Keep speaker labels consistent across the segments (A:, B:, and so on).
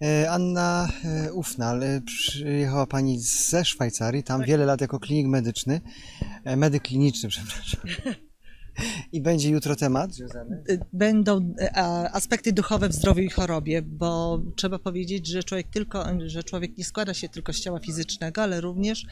A: E, Anna e, Ufnal, przyjechała Pani ze Szwajcarii, tam wiele lat jako klinik medyczny, e, medyk kliniczny, przepraszam. I będzie jutro temat związany.
B: będą e, a, aspekty duchowe w zdrowiu i chorobie, bo trzeba powiedzieć, że człowiek tylko, że człowiek nie składa się tylko z ciała fizycznego, ale również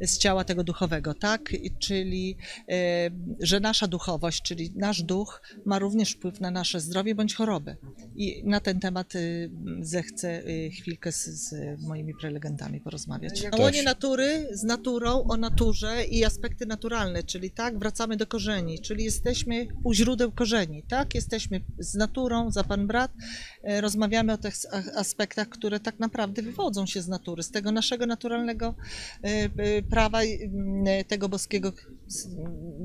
B: z ciała tego duchowego, tak? Czyli, e, że nasza duchowość, czyli nasz duch ma również wpływ na nasze zdrowie bądź chorobę. I na ten temat y, zechcę y, chwilkę z, z moimi prelegentami porozmawiać. Na łonie natury, z naturą, o naturze i aspekty naturalne, czyli tak, wracamy do korzeni, czyli jesteśmy u źródeł korzeni, tak, jesteśmy z naturą, za pan brat, e, rozmawiamy o tych aspektach, które tak naprawdę wywodzą się z natury, z tego naszego naturalnego e, e, prawa, m, tego boskiego, z,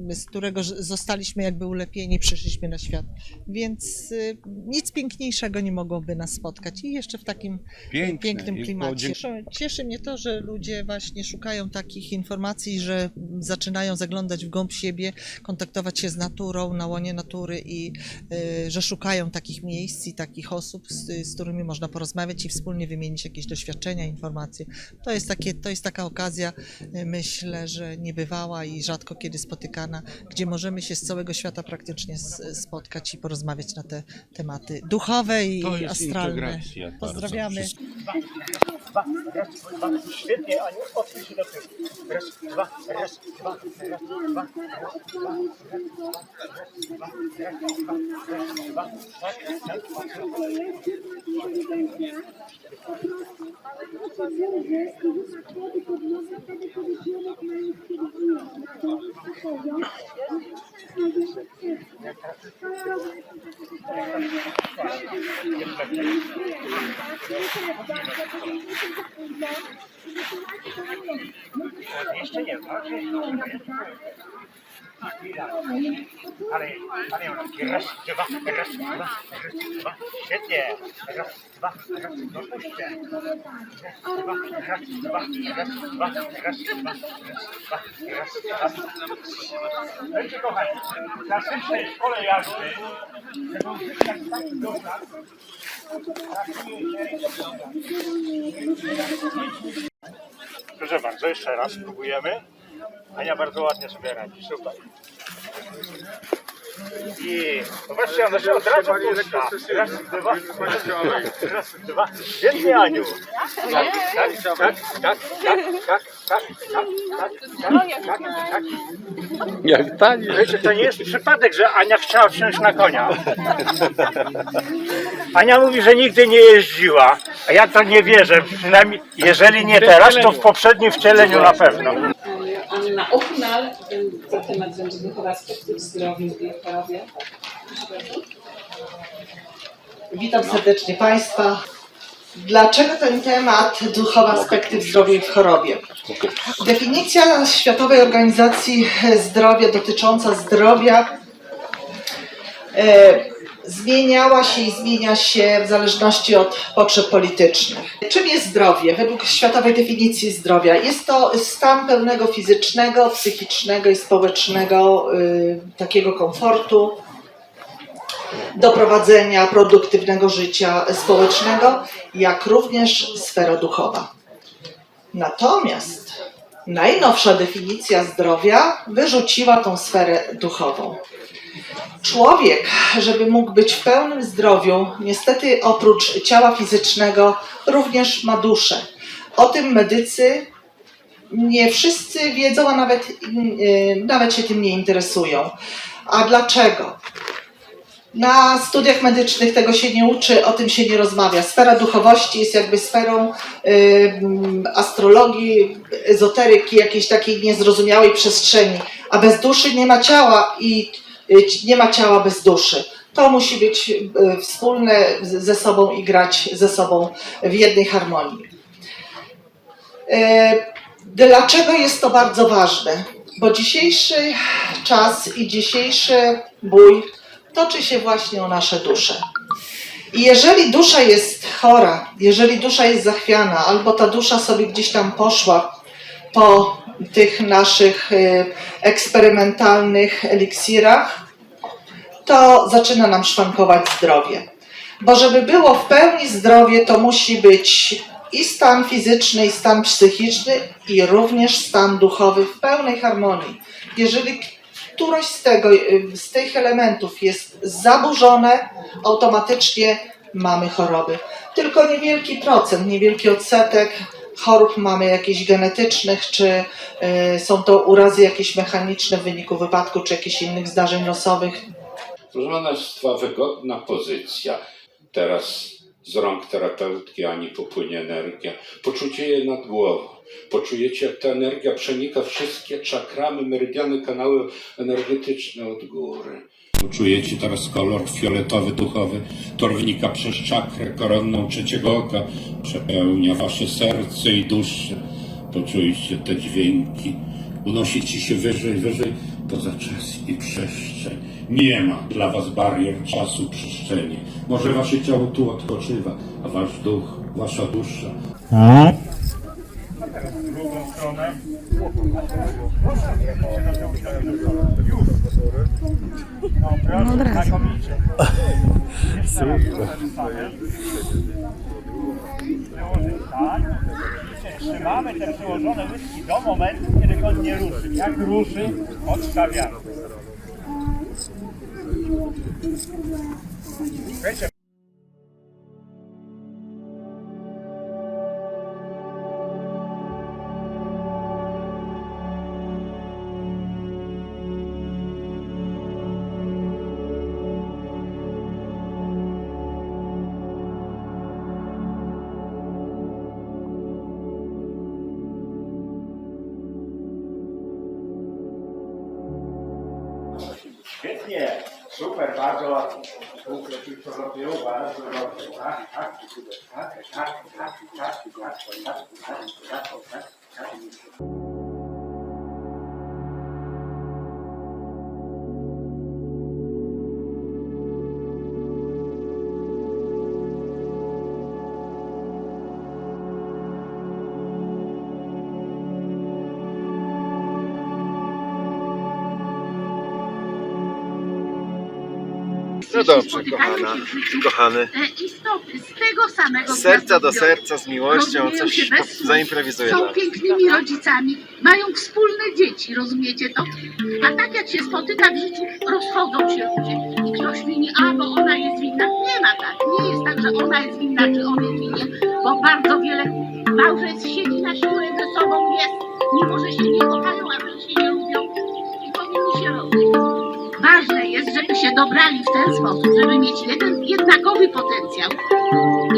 B: z którego zostaliśmy jakby ulepieni, przyszliśmy na świat. Więc y, nic piękniejszego nie mogłoby nas spotkać i jeszcze w takim
C: Piękne.
B: pięknym klimacie. cieszy mnie to, że ludzie właśnie szukają takich informacji, że zaczynają zaglądać w głąb siebie, kontaktować się z naturą, na łonie natury i y, że szukają takich miejsc i takich osób, z, z którymi można porozmawiać i wspólnie wymienić jakieś doświadczenia, informacje. To jest, takie, to jest taka okazja, y, myślę, że niebywała i rzadko kiedy spotykana, gdzie możemy się z całego świata praktycznie spotkać i porozmawiać na te tematy duchowe i
C: To jest
B: astralne.
C: integracja bardzo
B: Pozdrawiamy.
D: Dwa, raz, dwa, świetnie, Aniu, odsuń się do tyłu. Raz, dwa, raz, dwa, raz, dwa, raz, dwa, raz, dwa, raz, dwa, raz, dwa, tak, tak. Jeszcze nie Będzie kochani, w klasycznej szkole jazdy, żeby uzyskać taki doznak, Proszę bardzo, jeszcze raz spróbujemy. Ania bardzo ładnie sobie radzi, super. I zobaczcie, ona się od razu puszcza. Raz, dwa, raz, dwa. Świetnie, Aniu. Tak, tak, tak, tak, tak, tak, tak, tak, tak, tak, tak, tak.
C: Jak tanie.
D: Wiecie, to nie jest przypadek, że Ania chciała wsiąść na konia. Ania mówi, że nigdy nie jeździła, a ja to nie wierzę. Przynajmniej, jeżeli nie teraz, to w poprzednim wcieleniu na pewno.
E: Anna Ochnal, za temat duchowa aspekty w zdrowiu i chorobie.
F: Witam serdecznie Państwa. Dlaczego ten temat duchowe aspekty w zdrowiu i w chorobie? Definicja Światowej Organizacji Zdrowia dotycząca zdrowia e, zmieniała się i zmienia się w zależności od potrzeb politycznych. Czym jest zdrowie? Według światowej definicji zdrowia jest to stan pełnego fizycznego, psychicznego i społecznego y, takiego komfortu, do produktywnego życia społecznego, jak również sfera duchowa. Natomiast najnowsza definicja zdrowia wyrzuciła tą sferę duchową. Człowiek, żeby mógł być w pełnym zdrowiu, niestety oprócz ciała fizycznego, również ma duszę. O tym medycy nie wszyscy wiedzą, a nawet, yy, nawet się tym nie interesują. A dlaczego? Na studiach medycznych tego się nie uczy, o tym się nie rozmawia. Sfera duchowości jest jakby sferą ym, astrologii, ezoteryki, jakiejś takiej niezrozumiałej przestrzeni. A bez duszy nie ma ciała i y, nie ma ciała bez duszy. To musi być y, wspólne ze sobą i grać ze sobą w jednej harmonii. Y, Dlaczego jest to bardzo ważne? Bo dzisiejszy czas i dzisiejszy bój toczy się właśnie o nasze dusze. I jeżeli dusza jest chora, jeżeli dusza jest zachwiana, albo ta dusza sobie gdzieś tam poszła po tych naszych y, eksperymentalnych eliksirach, to zaczyna nam szwankować zdrowie. Bo żeby było w pełni zdrowie, to musi być i stan fizyczny, i stan psychiczny, i również stan duchowy w pełnej harmonii. Jeżeli któreś z, tego, y, z tych elementów jest zaburzone, automatycznie mamy choroby. Tylko niewielki procent, niewielki odsetek chorób mamy jakichś genetycznych, czy y, są to urazy jakieś mechaniczne w wyniku wypadku, czy jakichś innych zdarzeń losowych.
G: Proszę Państwa, wygodna pozycja. Teraz z rąk terapeutki Ani popłynie energia. Poczucie jej nad głową. Poczujecie, jak ta energia przenika wszystkie czakramy, meridiany, kanały energetyczne od góry. Poczujecie teraz kolor fioletowy, duchowy, to wnika przez czakrę koronną trzeciego oka. Przepełnia wasze serce i duszę. Poczujcie te dźwięki. Unosicie się wyżej, wyżej, poza czas i przestrzeń. Nie ma dla was barier czasu, przestrzeni. Może wasze ciało tu odpoczywa, a wasz duch, wasza dusza
D: w drugą stronę. Dobra, no. Super. Przełożyć tak. I Trzymamy te przełożone łyżki do momentu, kiedy on nie ruszy. Jak ruszy, odstawiamy. Wiecie, Świetnie, super, bardzo ładnie. Punkty tylko robią bardzo dobrze. Tak, tak, tak, tak, tak, tak, tak, tak, tak, tak, tak, tak, tak.
H: No dobrze, kochana, kochany.
I: e, istoty z tego samego
H: Z serca do serca, z miłością,
I: Rozumieją
H: coś
I: się bez słów. Są pięknymi rodzicami, mają wspólne dzieci, rozumiecie to? A tak jak się spotyka w życiu, rozchodzą się ludzie i ktoś wini, a bo ona jest winna. Nie ma tak, nie jest tak, że ona jest winna, czy on jest winien, bo bardzo wiele małżeństw siedzi na siłę ze sobą, jest, mimo że się nie kochają, a że się nie lubią i powinni się rozejść. Jest, żeby się dobrali w ten sposób, żeby mieć jeden jednakowy potencjał.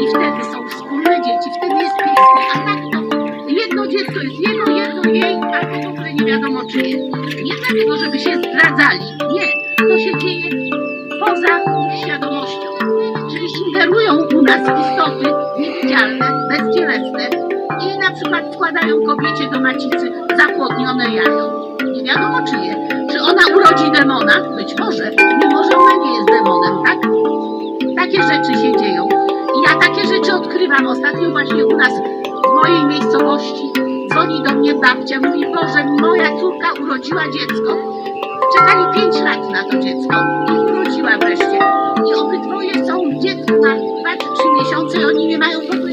I: I wtedy są wspólne dzieci, wtedy jest pięknie. A tak to jedno dziecko jest jego, jedno jej, a to w ogóle nie wiadomo czyje. Nie dlatego, żeby się zdradzali. Nie. To się dzieje poza ich świadomością. Czyli ingerują u nas istoty niewidzialne, bezcielesne i na przykład wkładają kobiecie do macicy zapłodnione jajo. Nie wiadomo. Czy ona urodzi demona? Być może, mimo że ona nie jest demonem, tak? Takie rzeczy się dzieją. I ja takie rzeczy odkrywam. Ostatnio właśnie u nas w mojej miejscowości dzwoni do mnie babcia, mówi, Boże, moja córka urodziła dziecko. Czekali 5 lat na to dziecko i urodziła wreszcie. I obydwoje są dziecko na 2 czy 3 miesiące i oni nie mają w ogóle.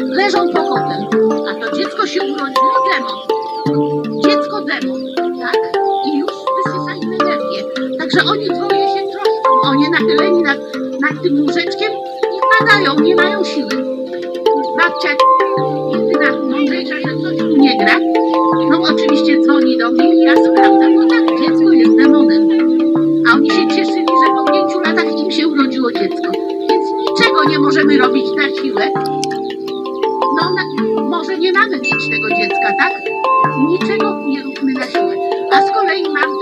I: Leżą pokotem. A to dziecko się urodziło demon. Dziecko demon, nachyleni nad, nad tym łóżeczkiem i padają, nie mają siły. Babcia jedyna mądrzejsza, że coś tu nie gra. No oczywiście dzwoni do mnie i ja sprawdzam. No tak, dziecko jest demonem. A oni się cieszyli, że po pięciu latach im się urodziło dziecko. Więc niczego nie możemy robić na siłę. No na, może nie mamy mieć tego dziecka, tak? Niczego nie róbmy na siłę. A z kolei mamy